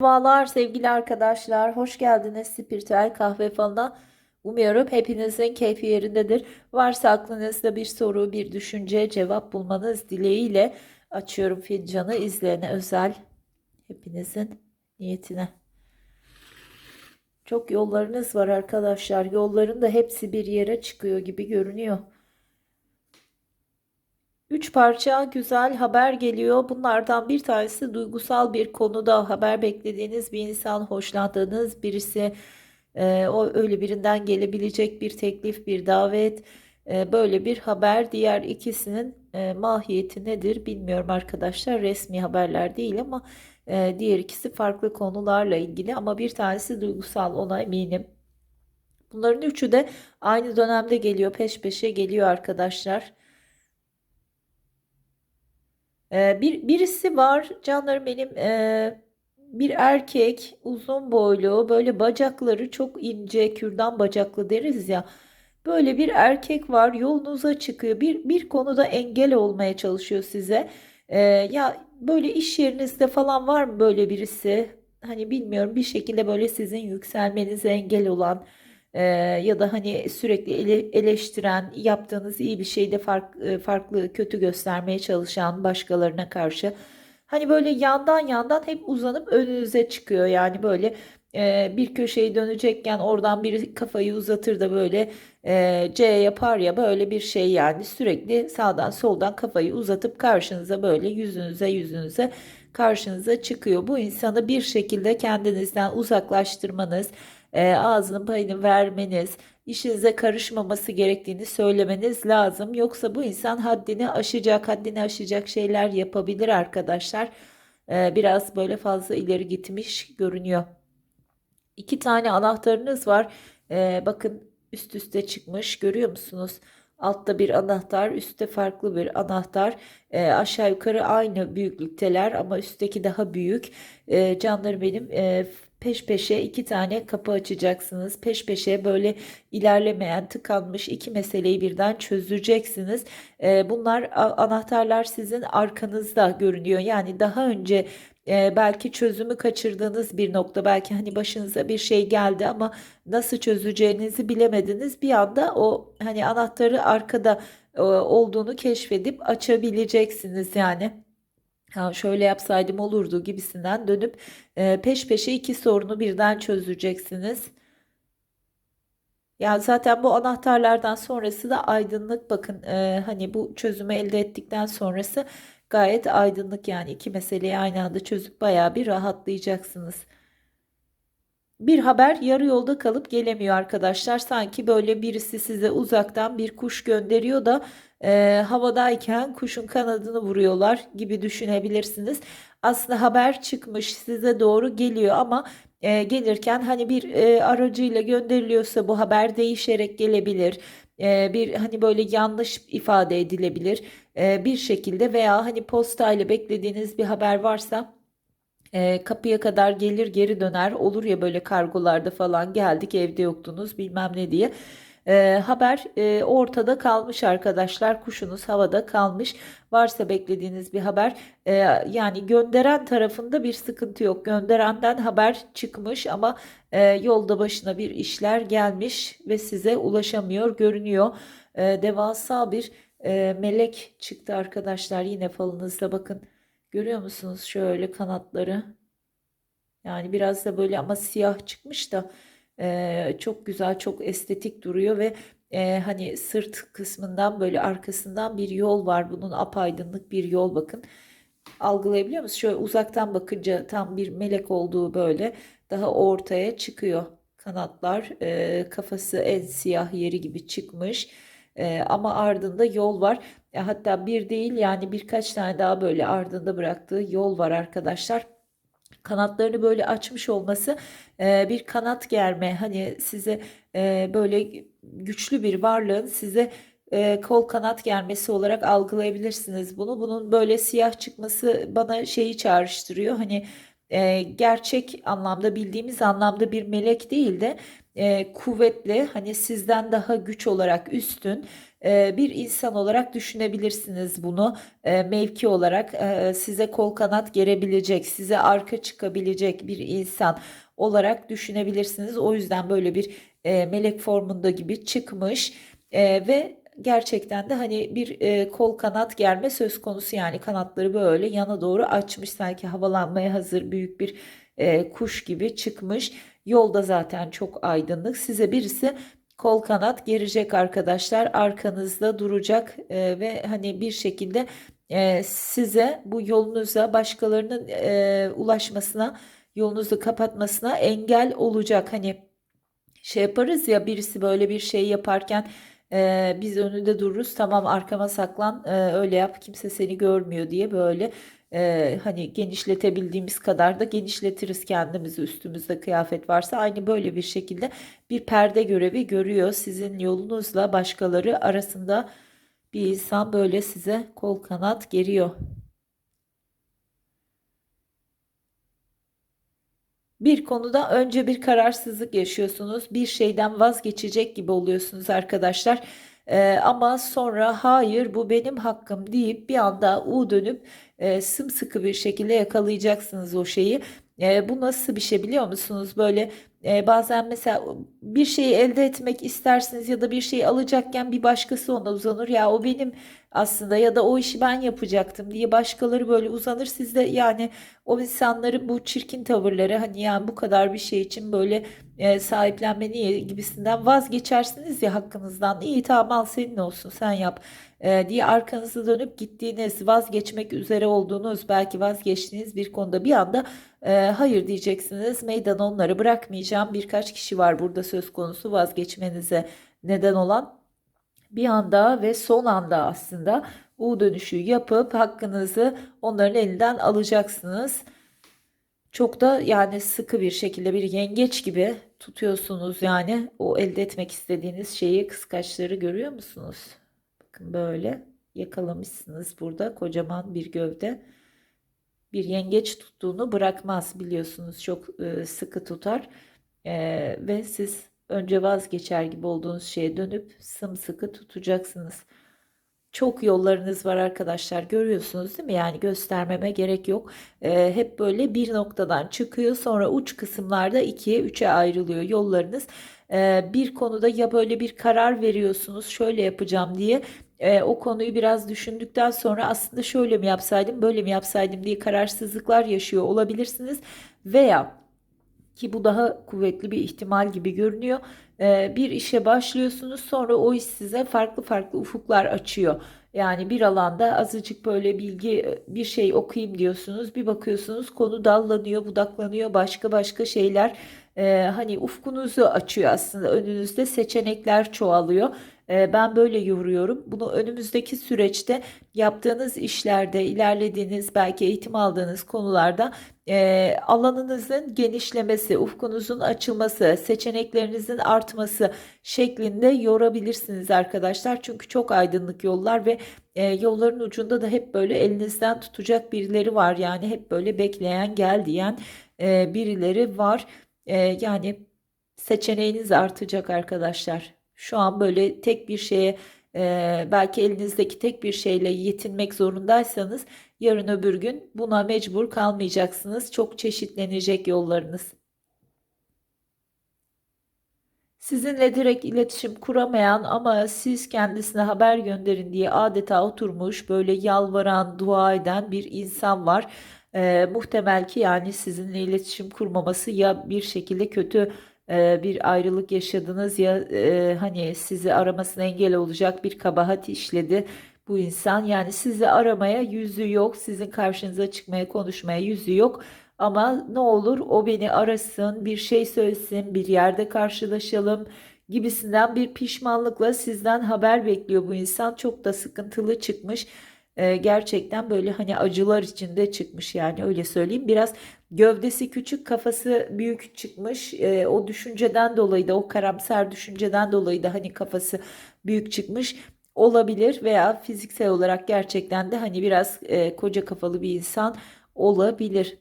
Merhabalar sevgili arkadaşlar. Hoş geldiniz Spiritüel Kahve Falı'na. Umuyorum hepinizin keyfi yerindedir. Varsa aklınızda bir soru, bir düşünce, cevap bulmanız dileğiyle açıyorum fincanı izleyene özel hepinizin niyetine. Çok yollarınız var arkadaşlar. Yolların da hepsi bir yere çıkıyor gibi görünüyor. Üç parça güzel haber geliyor. Bunlardan bir tanesi duygusal bir konuda haber beklediğiniz bir insan, hoşlandığınız birisi, e, o öyle birinden gelebilecek bir teklif, bir davet, e, böyle bir haber. Diğer ikisinin e, mahiyeti nedir bilmiyorum arkadaşlar. Resmi haberler değil ama e, diğer ikisi farklı konularla ilgili ama bir tanesi duygusal ona eminim. Bunların üçü de aynı dönemde geliyor, peş peşe geliyor arkadaşlar. Ee, bir birisi var canlarım benim ee, bir erkek uzun boylu böyle bacakları çok ince kürdan bacaklı deriz ya. Böyle bir erkek var yolunuza çıkıyor. Bir bir konuda engel olmaya çalışıyor size. Ee, ya böyle iş yerinizde falan var mı böyle birisi? Hani bilmiyorum bir şekilde böyle sizin yükselmenize engel olan ee, ya da hani sürekli ele- eleştiren, yaptığınız iyi bir şeyde fark, e, farklı kötü göstermeye çalışan başkalarına karşı. Hani böyle yandan yandan hep uzanıp önünüze çıkıyor. Yani böyle e, bir köşeyi dönecekken oradan bir kafayı uzatır da böyle e, C yapar ya böyle bir şey yani sürekli sağdan soldan kafayı uzatıp karşınıza böyle yüzünüze yüzünüze karşınıza çıkıyor. Bu insanı bir şekilde kendinizden uzaklaştırmanız e, ağzının payını vermeniz, işinize karışmaması gerektiğini söylemeniz lazım. Yoksa bu insan haddini aşacak, haddini aşacak şeyler yapabilir arkadaşlar. E, biraz böyle fazla ileri gitmiş görünüyor. İki tane anahtarınız var. E, bakın üst üste çıkmış görüyor musunuz? Altta bir anahtar, üstte farklı bir anahtar. E, aşağı yukarı aynı büyüklükteler ama üstteki daha büyük. E, canlarım benim e, peş peşe iki tane kapı açacaksınız. Peş peşe böyle ilerlemeyen, tıkanmış iki meseleyi birden çözeceksiniz. E, bunlar anahtarlar sizin arkanızda görünüyor. Yani daha önce e, belki çözümü kaçırdığınız bir nokta, belki hani başınıza bir şey geldi ama nasıl çözeceğinizi bilemediniz. Bir anda o hani anahtarı arkada e, olduğunu keşfedip açabileceksiniz yani. Ha, şöyle yapsaydım olurdu gibisinden dönüp e, peş peşe iki sorunu birden çözeceksiniz. Yani zaten bu anahtarlardan sonrası da aydınlık. Bakın e, hani bu çözümü elde ettikten sonrası gayet aydınlık yani iki meseleyi aynı anda çözüp bayağı bir rahatlayacaksınız. Bir haber yarı yolda kalıp gelemiyor arkadaşlar. Sanki böyle birisi size uzaktan bir kuş gönderiyor da e, havadayken kuşun kanadını vuruyorlar gibi düşünebilirsiniz. Aslında haber çıkmış size doğru geliyor ama e, gelirken hani bir e, aracıyla gönderiliyorsa bu haber değişerek gelebilir. E, bir hani böyle yanlış ifade edilebilir e, bir şekilde veya hani postayla beklediğiniz bir haber varsa e, kapıya kadar gelir geri döner. Olur ya böyle kargolarda falan geldik evde yoktunuz bilmem ne diye. E, haber e, ortada kalmış arkadaşlar. Kuşunuz havada kalmış. Varsa beklediğiniz bir haber. E, yani gönderen tarafında bir sıkıntı yok. Gönderenden haber çıkmış ama e, yolda başına bir işler gelmiş ve size ulaşamıyor görünüyor. E, devasa bir e, melek çıktı arkadaşlar. Yine falınızda bakın. Görüyor musunuz şöyle kanatları? Yani biraz da böyle ama siyah çıkmış da e, çok güzel, çok estetik duruyor ve e, hani sırt kısmından böyle arkasından bir yol var. Bunun apaydınlık bir yol bakın. Algılayabiliyor musunuz? Şöyle uzaktan bakınca tam bir melek olduğu böyle daha ortaya çıkıyor. Kanatlar, e, kafası en siyah yeri gibi çıkmış. E, ama ardında yol var. E, hatta bir değil yani birkaç tane daha böyle ardında bıraktığı yol var arkadaşlar. Kanatlarını böyle açmış olması e, bir kanat germe hani size e, böyle güçlü bir varlığın size kol kanat germesi olarak algılayabilirsiniz bunu. Bunun böyle siyah çıkması bana şeyi çağrıştırıyor. Hani gerçek anlamda bildiğimiz anlamda bir melek değil de e, kuvvetli hani sizden daha güç olarak üstün e, bir insan olarak düşünebilirsiniz bunu. E, mevki olarak e, size kol kanat gerebilecek size arka çıkabilecek bir insan olarak düşünebilirsiniz. O yüzden böyle bir e, melek formunda gibi çıkmış E, ve gerçekten de hani bir e, kol kanat germe söz konusu yani. Kanatları böyle yana doğru açmış sanki havalanmaya hazır büyük bir e, kuş gibi çıkmış. Yolda zaten çok aydınlık. Size birisi kol kanat gerecek arkadaşlar. Arkanızda duracak e, ve hani bir şekilde e, size bu yolunuza başkalarının e, ulaşmasına yolunuzu kapatmasına engel olacak. Hani şey yaparız ya birisi böyle bir şey yaparken e, biz önünde dururuz tamam arkama saklan e, öyle yap kimse seni görmüyor diye böyle e, hani genişletebildiğimiz kadar da genişletiriz kendimizi üstümüzde kıyafet varsa aynı böyle bir şekilde bir perde görevi görüyor sizin yolunuzla başkaları arasında bir insan böyle size kol kanat geriyor. Bir konuda önce bir kararsızlık yaşıyorsunuz. Bir şeyden vazgeçecek gibi oluyorsunuz arkadaşlar. Ee, ama sonra hayır bu benim hakkım deyip bir anda U dönüp e, sımsıkı bir şekilde yakalayacaksınız o şeyi. E, bu nasıl bir şey biliyor musunuz? Böyle e, bazen mesela bir şeyi elde etmek istersiniz ya da bir şeyi alacakken bir başkası ona uzanır. Ya o benim aslında ya da o işi ben yapacaktım diye başkaları böyle uzanır. Siz de yani o insanların bu çirkin tavırları hani yani bu kadar bir şey için böyle e, sahiplenme niye gibisinden vazgeçersiniz ya hakkınızdan. İyi tamam senin olsun sen yap e, diye arkanızı dönüp gittiğiniz vazgeçmek üzere olduğunuz belki vazgeçtiğiniz bir konuda bir anda e, hayır diyeceksiniz. Meydan onları bırakmayacağım. Birkaç kişi var burada söz konusu vazgeçmenize neden olan bir anda ve son anda aslında U dönüşü yapıp hakkınızı onların elinden alacaksınız. Çok da yani sıkı bir şekilde bir yengeç gibi tutuyorsunuz yani o elde etmek istediğiniz şeyi kıskaçları görüyor musunuz? Bakın böyle yakalamışsınız burada kocaman bir gövde. Bir yengeç tuttuğunu bırakmaz biliyorsunuz çok e, sıkı tutar e, ve siz önce vazgeçer gibi olduğunuz şeye dönüp sımsıkı tutacaksınız. Çok yollarınız var arkadaşlar görüyorsunuz değil mi? Yani göstermeme gerek yok. Ee, hep böyle bir noktadan çıkıyor sonra uç kısımlarda ikiye üçe ayrılıyor yollarınız. Ee, bir konuda ya böyle bir karar veriyorsunuz şöyle yapacağım diye e, o konuyu biraz düşündükten sonra aslında şöyle mi yapsaydım böyle mi yapsaydım diye kararsızlıklar yaşıyor olabilirsiniz. Veya ki bu daha kuvvetli bir ihtimal gibi görünüyor. Ee, bir işe başlıyorsunuz sonra o iş size farklı farklı ufuklar açıyor. Yani bir alanda azıcık böyle bilgi bir şey okuyayım diyorsunuz. Bir bakıyorsunuz konu dallanıyor, budaklanıyor, başka başka şeyler e, hani ufkunuzu açıyor aslında. Önünüzde seçenekler çoğalıyor. E, ben böyle yoruyorum. Bunu önümüzdeki süreçte yaptığınız işlerde, ilerlediğiniz belki eğitim aldığınız konularda e, alanınızın genişlemesi, ufkunuzun açılması, seçeneklerinizin artması şeklinde yorabilirsiniz arkadaşlar. Çünkü çok aydınlık yollar ve e, yolların ucunda da hep böyle elinizden tutacak birileri var. Yani hep böyle bekleyen gel diyen e, birileri var. Yani seçeneğiniz artacak arkadaşlar. Şu an böyle tek bir şeye e, belki elinizdeki tek bir şeyle yetinmek zorundaysanız yarın öbür gün buna mecbur kalmayacaksınız. Çok çeşitlenecek yollarınız. Sizinle direkt iletişim kuramayan ama siz kendisine haber gönderin diye adeta oturmuş böyle yalvaran, dua eden bir insan var. E, muhtemel ki yani sizinle iletişim kurmaması ya bir şekilde kötü e, bir ayrılık yaşadınız ya e, hani sizi aramasına engel olacak bir kabahat işledi bu insan. Yani sizi aramaya yüzü yok, sizin karşınıza çıkmaya, konuşmaya yüzü yok. Ama ne olur o beni arasın, bir şey söylesin, bir yerde karşılaşalım gibisinden bir pişmanlıkla sizden haber bekliyor bu insan. Çok da sıkıntılı çıkmış. Ee, gerçekten böyle hani acılar içinde çıkmış yani öyle söyleyeyim. Biraz gövdesi küçük, kafası büyük çıkmış. Ee, o düşünceden dolayı da o karamsar düşünceden dolayı da hani kafası büyük çıkmış olabilir veya fiziksel olarak gerçekten de hani biraz e, koca kafalı bir insan olabilir.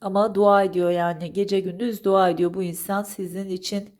Ama dua ediyor yani gece gündüz dua ediyor bu insan sizin için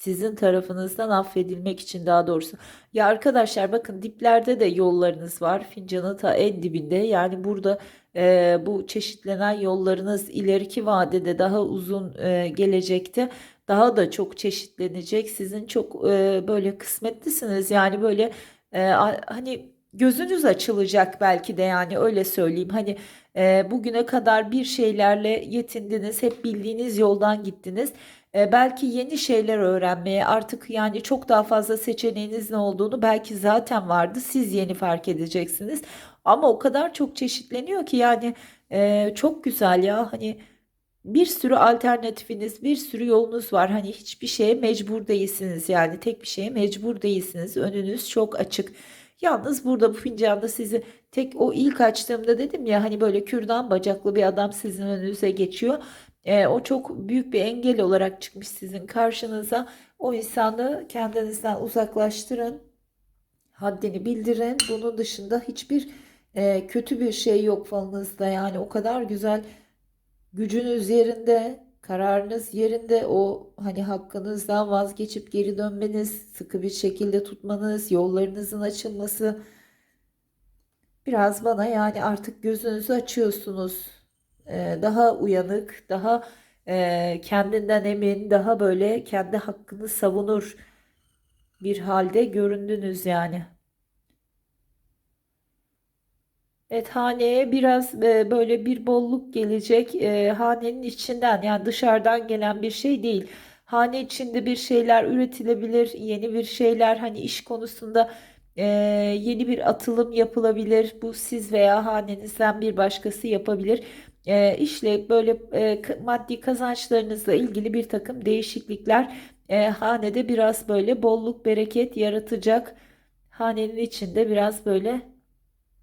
sizin tarafınızdan affedilmek için daha doğrusu. Ya arkadaşlar bakın diplerde de yollarınız var. Fincanın ta en dibinde. Yani burada e, bu çeşitlenen yollarınız ileriki vadede daha uzun e, gelecekte daha da çok çeşitlenecek. Sizin çok e, böyle kısmetlisiniz. Yani böyle e, hani gözünüz açılacak belki de yani öyle söyleyeyim. Hani e, bugüne kadar bir şeylerle yetindiniz. Hep bildiğiniz yoldan gittiniz. E, belki yeni şeyler öğrenmeye artık yani çok daha fazla seçeneğiniz ne olduğunu belki zaten vardı. Siz yeni fark edeceksiniz. Ama o kadar çok çeşitleniyor ki yani e, çok güzel ya hani bir sürü alternatifiniz, bir sürü yolunuz var. Hani hiçbir şeye mecbur değilsiniz yani tek bir şeye mecbur değilsiniz. Önünüz çok açık. Yalnız burada bu fincanda sizi tek o ilk açtığımda dedim ya hani böyle kürdan bacaklı bir adam sizin önünüze geçiyor. E, o çok büyük bir engel olarak çıkmış sizin karşınıza. O insanı kendinizden uzaklaştırın, haddini bildirin. Bunun dışında hiçbir e, kötü bir şey yok falınızda. Yani o kadar güzel gücünüz yerinde, kararınız yerinde. O hani hakkınızdan vazgeçip geri dönmeniz, sıkı bir şekilde tutmanız, yollarınızın açılması. Biraz bana yani artık gözünüzü açıyorsunuz. Ee, daha uyanık, daha e, kendinden emin, daha böyle kendi hakkını savunur bir halde göründünüz yani. Evet haneye biraz e, böyle bir bolluk gelecek. E, hanenin içinden yani dışarıdan gelen bir şey değil. Hane içinde bir şeyler üretilebilir, yeni bir şeyler hani iş konusunda yeni bir atılım yapılabilir. Bu siz veya hanenizden bir başkası yapabilir. E, işle böyle e, maddi kazançlarınızla ilgili bir takım değişiklikler e, hanede biraz böyle bolluk bereket yaratacak. Hanenin içinde biraz böyle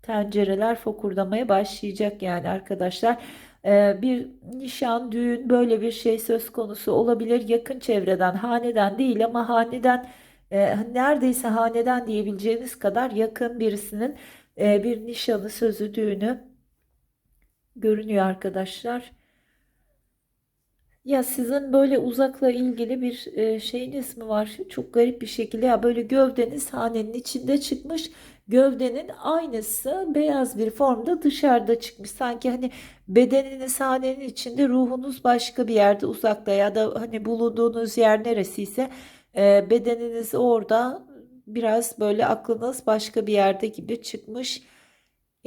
tencereler fokurdamaya başlayacak yani arkadaşlar. Ee, bir nişan, düğün böyle bir şey söz konusu olabilir. Yakın çevreden, haneden değil ama haneden e, neredeyse haneden diyebileceğiniz kadar yakın birisinin e, bir nişanı, sözü, düğünü görünüyor arkadaşlar. Ya sizin böyle uzakla ilgili bir e, şeyiniz mi var? Çok garip bir şekilde ya böyle gövdeniz hanenin içinde çıkmış. Gövdenin aynısı beyaz bir formda dışarıda çıkmış. Sanki hani bedeniniz hanenin içinde, ruhunuz başka bir yerde uzakta ya da hani bulunduğunuz yer neresiyse e, bedeniniz orada biraz böyle aklınız başka bir yerde gibi çıkmış.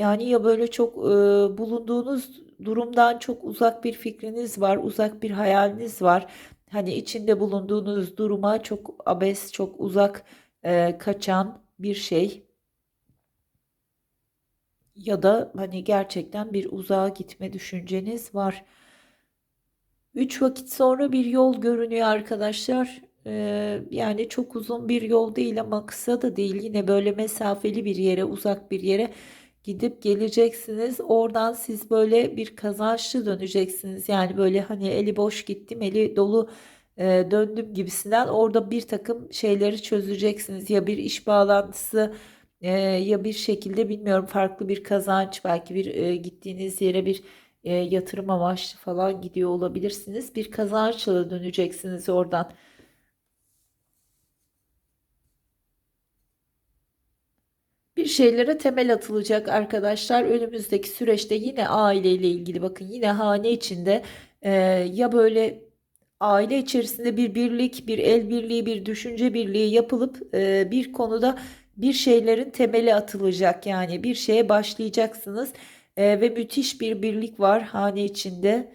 Yani ya böyle çok e, bulunduğunuz durumdan çok uzak bir fikriniz var, uzak bir hayaliniz var. Hani içinde bulunduğunuz duruma çok abes, çok uzak e, kaçan bir şey. Ya da hani gerçekten bir uzağa gitme düşünceniz var. Üç vakit sonra bir yol görünüyor arkadaşlar. Ee, yani çok uzun bir yol değil ama kısa da değil. Yine böyle mesafeli bir yere, uzak bir yere gidip geleceksiniz. Oradan siz böyle bir kazançlı döneceksiniz. Yani böyle hani eli boş gittim, eli dolu e, döndüm gibisinden orada bir takım şeyleri çözeceksiniz. Ya bir iş bağlantısı e, ya bir şekilde bilmiyorum farklı bir kazanç belki bir e, gittiğiniz yere bir e, yatırım amaçlı falan gidiyor olabilirsiniz. Bir kazançla döneceksiniz oradan. Bir şeylere temel atılacak arkadaşlar. Önümüzdeki süreçte yine aileyle ilgili bakın yine hane içinde e, ya böyle aile içerisinde bir birlik, bir el birliği, bir düşünce birliği yapılıp e, bir konuda bir şeylerin temeli atılacak. Yani bir şeye başlayacaksınız E, ve müthiş bir birlik var hane içinde.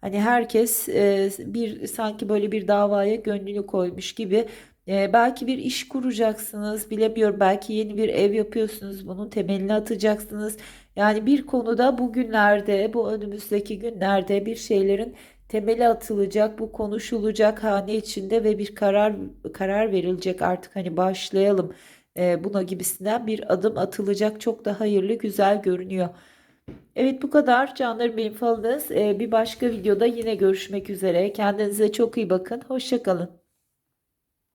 Hani herkes e, bir sanki böyle bir davaya gönlünü koymuş gibi. E, belki bir iş kuracaksınız, bilemiyorum. Belki yeni bir ev yapıyorsunuz, bunun temelini atacaksınız. Yani bir konuda bugünlerde, bu önümüzdeki günlerde bir şeylerin temeli atılacak, bu konuşulacak hane içinde ve bir karar karar verilecek artık hani başlayalım e, buna gibisinden bir adım atılacak. Çok da hayırlı, güzel görünüyor. Evet bu kadar canlarım benim falınız. Ee, bir başka videoda yine görüşmek üzere. Kendinize çok iyi bakın. Hoşça kalın.